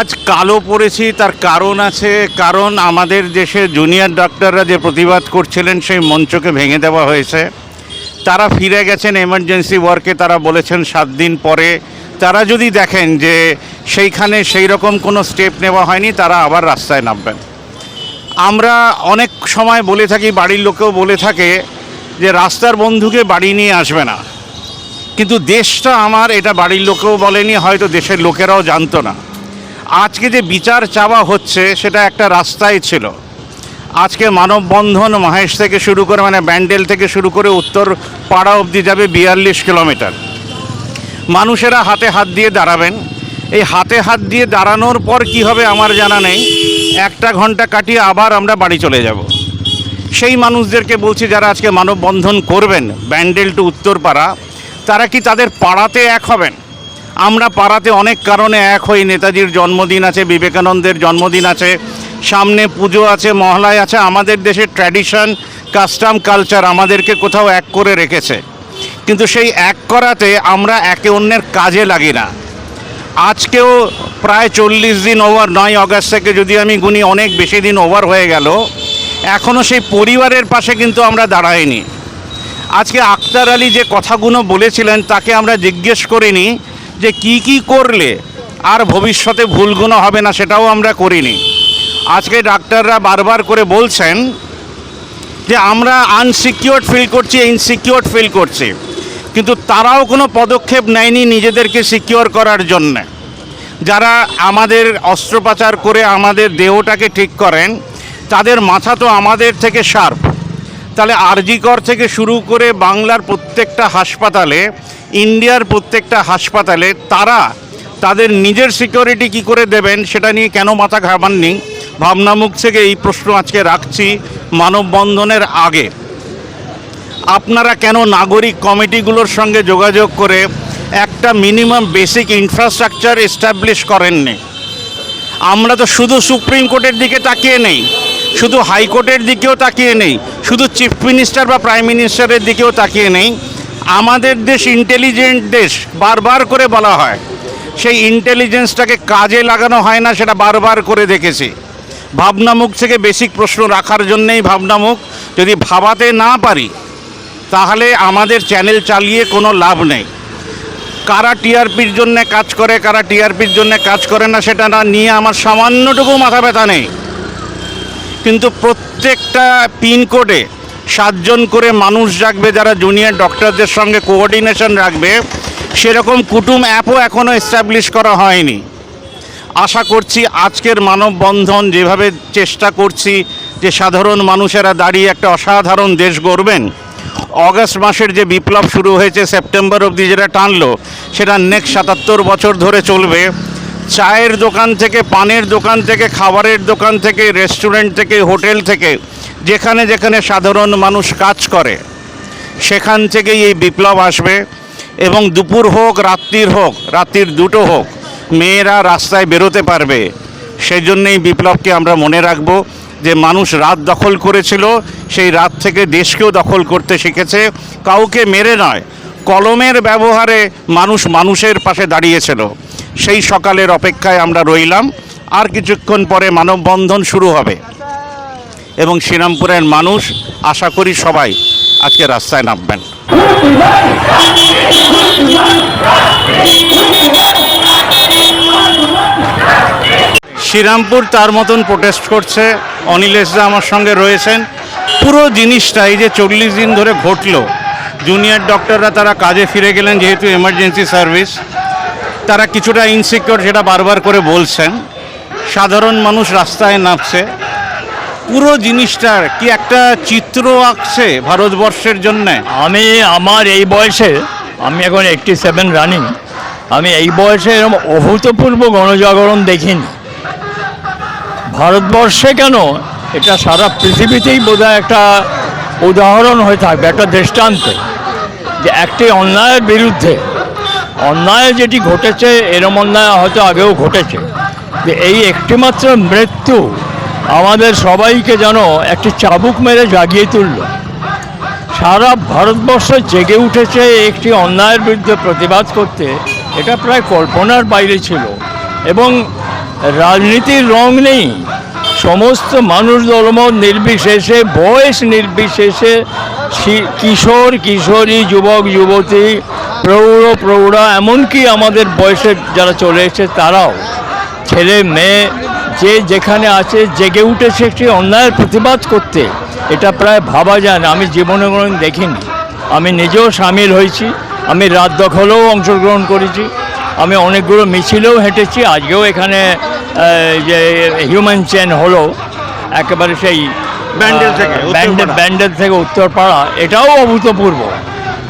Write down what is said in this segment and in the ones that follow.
আজ কালো পড়েছি, তার কারণ আছে, কারণ আমাদের দেশে জুনিয়র ডক্টররা যে প্রতিবাদ করছিলেন, সেই মঞ্চকে ভেঙে দেওয়া হয়েছে। তারা ফিরে গেছেন এমার্জেন্সি ওয়ার্কে তারা বলেছেন সাত দিন পরে। তারা যদি দেখেন যে সেইখানে সেই রকম কোনো স্টেপ নেওয়া হয়নি, তারা আবার রাস্তায় নামবেন। আমরা অনেক সময় বলে থাকি, বাড়ির লোকেও বলে থাকে যে রাস্তার বন্ধুকে বাড়ি নিয়ে আসবে না। কিন্তু দেশটা আমার, এটা বাড়ির লোকেও বলেনি, হয়তো দেশের লোকেরাও জানতো না। আজকে যে বিচার চাওয়া হচ্ছে, সেটা একটা রাস্তায় ছিল। আজকে মানববন্ধন মহেশ থেকে শুরু করে মানে ব্যান্ডেল থেকে শুরু করে উত্তর পাড়া অবধি যাবে বিয়াল্লিশ কিলোমিটার। মানুষেরা হাতে হাত দিয়ে দাঁড়াবেন। এই হাতে হাত দিয়ে দাঁড়ানোর পর কি হবে আমার জানা নেই। একটা ঘণ্টা কাটিয়ে আবার আমরা বাড়ি চলে যাব। সেই মানুষদেরকে বলছি, যারা আজকে মানববন্ধন করবেন, ব্যান্ডেল টু উত্তরপাড়া তারা কি তাদের পাড়াতে এক হবেন? আমরা পাড়াতে অনেক কারণে এক হই নেতাজির জন্মদিন আছে, বিবেকানন্দের জন্মদিন আছে, সামনে পুজো আছে, মহলায় আছে, আমাদের দেশের ট্র্যাডিশন কাস্টম কালচার আমাদেরকে কোথাও এক করে রেখেছে। কিন্তু সেই এক করাতে আমরা একে অন্যের কাজে লাগি না। আজকেও প্রায় চল্লিশ দিন ওভার নয় অগাস্ট থেকে যদি আমি গুনি, অনেক বেশি দিন ওভার হয়ে গেল এখনও সেই পরিবারের পাশে কিন্তু আমরা দাঁড়াইনি। আজকে আক্তার আলী যে কথাগুলো বলেছিলেন, তাকে আমরা জিজ্ঞেস করিনি যে কি কি করলে আর ভবিষ্যতে ভুলগুলো হবে না সেটাও আমরা করিনি। আজকে ডাক্তাররা বারবার করে বলছেন যে আমরা আনসিকিওর ফিল করছি ইনসিকিওর ফিল করছি। কিন্তু তারাও কোনো পদক্ষেপ নেয়নি নিজেদেরকে সিকিওর করার জন্য। যারা আমাদের অস্ত্রোপচার করে আমাদের দেহটাকে ঠিক করেন, তাদের মাথা তো আমাদের থেকে শার্প তাহলে আরজিকর থেকে শুরু করে বাংলার প্রত্যেকটা হাসপাতালে ইন্ডিয়ার প্রত্যেকটা হাসপাতালে তারা তাদের নিজের সিকিউরিটি কি করে দেবেন সেটা নিয়ে কেন মাথা ঘামাননি? ভাবনামুখ থেকে এই প্রশ্ন আজকে রাখছি মানববন্ধনের আগে। আপনারা কেন নাগরিক কমিটিগুলোর সঙ্গে যোগাযোগ করে একটা মিনিমাম বেসিক ইনফ্রাস্ট্রাকচার এস্টাবলিশ করেননি? আমরা তো শুধু সুপ্রিম কোর্টের দিকে তাকিয়ে নেই, শুধু হাইকোর্টের দিকেও তাকিয়ে নেই, শুধু চিফ মিনিস্টার বা প্রাইম মিনিস্টারের দিকেও তাকিয়ে নেই। আমাদের দেশ ইন্টেলিজেন্ট দেশ, বারবার করে বলা হয়। সেই ইন্টেলিজেন্সটাকে কাজে লাগানো হয় না, সেটা বারবার করে দেখেছি। ভাবনামুখ থেকে বেসিক প্রশ্ন রাখার জন্যেই ভাবনামুখ। যদি ভাবাতে না পারি, তাহলে আমাদের চ্যানেল চালিয়ে কোনো লাভ নেই। কারা টিআরপির জন্য কাজ করে, কারা টিআরপির জন্য কাজ করে না, সেটা না নিয়ে আমার সামান্যটুকু মাথা ব্যথা নেই। কিন্তু প্রত্যেকটা পিনকোডে সাতজন করে মানুষ রাখবে, যারা জুনিয়র ডক্টরদের সঙ্গে কোঅর্ডিনেশন রাখবে, সেরকম কুটুম অ্যাপও এখনও এস্টাবলিশ করা হয়নি। আশা করছি আজকের মানববন্ধন যেভাবে চেষ্টা করছি যে সাধারণ মানুষেরা দাঁড়িয়ে একটা অসাধারণ দেশ গড়বেন, অগস্ট মাসের যে বিপ্লব শুরু হয়েছে, সেপ্টেম্বর অবধি যেটা টানলো, সেটা নেক্সট সাতাত্তর বছর ধরে চলবে। চায়ের দোকান থেকে, পানের দোকান থেকে, খাবারের দোকান থেকে, রেস্টুরেন্ট থেকে, হোটেল থেকে, যেখানে যেখানে সাধারণ মানুষ কাজ করে, সেখান থেকেই এই বিপ্লব আসবে। এবং দুপুর হোক, রাত্রির হোক, রাত্রির দুটো হোক, মেয়েরা রাস্তায় বেরোতে পারবে। সেই জন্যেই বিপ্লবকে আমরা মনে রাখব যে মানুষ রাত দখল করেছিল, সেই রাত থেকে দেশকেও দখল করতে শিখেছে। কাউকে মেরে নয়, কলমের ব্যবহারে মানুষ মানুষের পাশে দাঁড়িয়েছিল। সেই সকালের অপেক্ষায় আমরা রইলাম। আর কিছুক্ষণ পরে মানববন্ধন শুরু হবে। এবং শ্রীরামপুরের মানুষ, আশা করি সবাই, আজকে রাস্তায় নামবেন। শ্রীরামপুর তার মতন প্রোটেস্ট করছে। অনিলেশদা আমার সঙ্গে রয়েছেন। পুরো জিনিসটা এই যে চল্লিশ দিন ধরে ঘটলো। জুনিয়র ডক্টররা তারা কাজে ফিরে গেলেন, যেহেতু এমার্জেন্সি সার্ভিস তারা কিছুটা ইনসিকিওর যেটা বারবার করে বলছেন, সাধারণ মানুষ রাস্তায় নামছে। পুরো জিনিসটার কি একটা চিত্র আঁকছে ভারতবর্ষের জন্যে? আমি আমার এই বয়সে, আমি এখন এইটটি সেভেন রানিং আমি এই বয়সে এরকম অভূতপূর্ব গণজাগরণ দেখিনি। ভারতবর্ষে কেন এটা সারা পৃথিবীতেই বোধহয় একটা উদাহরণ হয়ে থাকবে, একটা দৃষ্টান্ত যে একটি অন্যায়ের বিরুদ্ধে অন্যায় যেটি ঘটেছে, এরম অন্যায় হয়তো আগেও ঘটেছে। যে এই একটিমাত্র মৃত্যু আমাদের সবাইকে যেন একটি চাবুক মেরে জাগিয়ে তুলল। সারা ভারতবর্ষ জেগে উঠেছে একটি অন্যায়ের বিরুদ্ধে প্রতিবাদ করতে। এটা প্রায় কল্পনার বাইরে ছিল। এবং রাজনীতির রং নেই। সমস্ত মানুষ দলমত নির্বিশেষে, বয়স নির্বিশেষে কিশোর, কিশোরী, যুবক, যুবতী প্রৌঢ় প্রৌঢ়া এমনকি আমাদের বয়সের যারা চলে এসেছে তারাও। ছেলে মেয়ে যে যেখানে আছে জেগে উঠেছে একটি অন্যায়ের প্রতিবাদ করতে এটা প্রায় ভাবা যায় না। আমি জীবনে কোনোদিন দেখিনি। আমি নিজেও সামিল হয়েছি। আমি রাত দখলেও অংশগ্রহণ করেছি। আমি অনেকগুলো মিছিলেও হেঁটেছি। আজকেও এখানে যে হিউম্যান চেন হলো একেবারে সেই ব্যান্ডেল থেকে, ব্যান্ডেল থেকে উত্তরপাড়া। এটাও অভূতপূর্ব।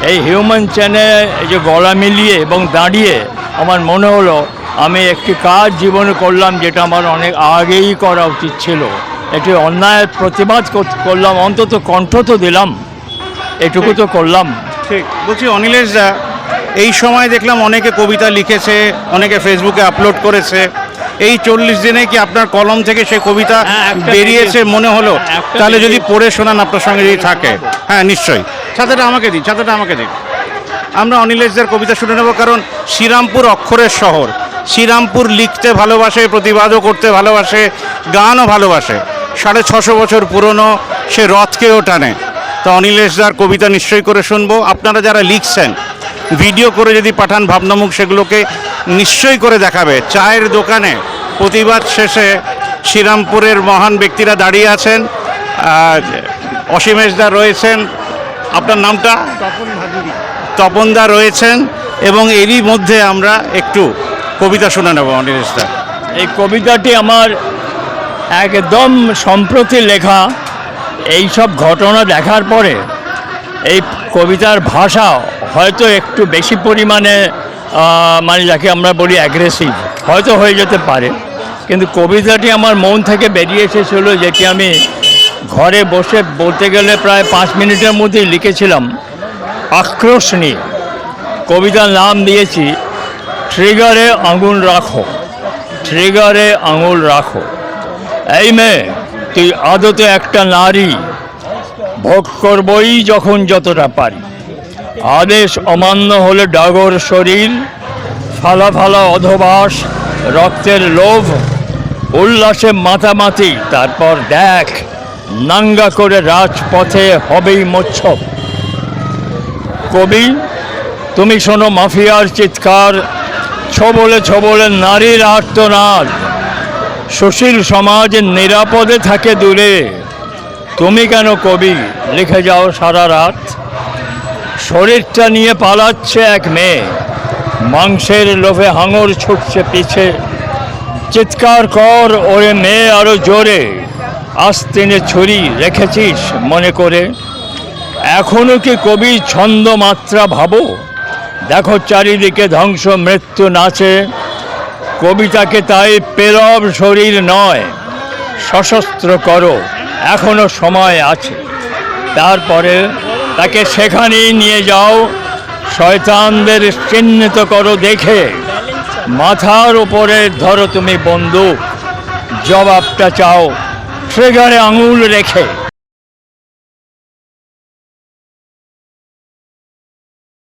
এই হিউম্যান এই যে গলা মিলিয়ে এবং দাঁড়িয়ে আমার মনে হলো আমি একটি কাজ জীবনে করলাম যেটা আমার অনেক আগেই করা উচিত ছিল। একটি অন্যায়ের প্রতিবাদ কর- করলাম অন্তত কণ্ঠ তো দিলাম এটুকু তো করলাম। ঠিক বলছি অনিলেশ দা এই সময় দেখলাম অনেকে কবিতা লিখেছে অনেকে ফেসবুকে আপলোড করেছে। এই চল্লিশ দিনে কি আপনার কলম থেকে সে কবিতা হ্যাঁ, বেরিয়েছে বেরিয়েছে। মনে হলো? তাহলে যদি পড়ে শোনান আপনার সঙ্গে যদি থাকে। হ্যাঁ নিশ্চয়ই। ছাতাটা আমাকে দিন, ছাতাটা আমাকে দিন। আমরা অনিলেশদের কবিতা শুনে নেব, কারণ শ্রীরামপুর অক্ষরের শহর। শ্রীরামপুর লিখতে ভালোবাসে, প্রতিবাদও করতে ভালোবাসে, গানও ভালোবাসে। সাড়ে ছশো বছর পুরনো, সে রথকেও টানে। তো অনিলেশদার কবিতা নিশ্চয়ই করে শুনব। আপনারা যারা লিখছেন, ভিডিও করে যদি পাঠান ভাবনামুখ, সেগুলোকে নিশ্চয়ই করে দেখাবে। চায়ের দোকানে প্রতিবাদ শেষে শ্রীরামপুরের মহান ব্যক্তিরা দাঁড়িয়ে আছেন। আর অসীমেশদা রয়েছেন আপনার নামটা? তপনদা রয়েছেন এবং এরই মধ্যে আমরা একটু কবিতা শুনে নেব অনিলেশদা। এই কবিতাটি আমার একদম সম্প্রতি লেখা এই সব ঘটনা দেখার পরে এই কবিতার ভাষা হয়তো একটু বেশি পরিমাণে মানে যাকে আমরা বলি অ্যাগ্রেসিভ হয়তো হয়ে যেতে পারে। কিন্তু কবিতাটি আমার মন থেকে বেরিয়ে এসেছিল যেটি আমি ঘরে বসে বলতে গেলে প্রায় পাঁচ মিনিটের মধ্যেই লিখেছিলাম, আক্রোশ নিয়ে। কবিতার নাম দিয়েছি, ট্রিগারে আঙুল রাখো, ট্রিগারে আঙুল রাখো। এই মেয়ে, তুই আদতে একটা নারী। ভোগ করবই যখন যতটা পারি। আদেশ অমান্য হলে ডাগর শরীর, ফালা ফালা অধবাস, রক্তের লোভ, উল্লাসে মাতামাতি, তারপর দেখ। নাঙ্গা করে রাজপথে হবেই মোচ্ছব। কবি, তুমি শোনো মাফিয়ার চিৎকার, ছবলে ছবলে নারীর আর্তনাদ। সুশীল সমাজ নিরাপদে থাকে দূরে। তুমি কেন কবি, লিখে যাও সারা রাত। শরীরটা নিয়ে পালাচ্ছে এক মেয়ে। মাংসের লোভে হাঙর ছুটছে পিছে। চিৎকার কর ওরে মেয়ে আরও জোরে। আস্তিনে ছুরি রেখেছিস মনে করে? এখনও কি কবি ছন্দ মাত্রা ভাবো? দেখো চারিদিকে ধ্বংস, মৃত্যু নাচে। কবিতাকে তাই পেরব শরীর নয়, সশস্ত্র করো, এখনও সময় আছে। তারপরে তাকে সেখানেই নিয়ে যাও, শয়তানদের চিহ্নিত করো দেখে। মাথার উপরে ধরো তুমি বন্দুক, জবাবটা চাও। ট্রেগারে আঙুল রেখে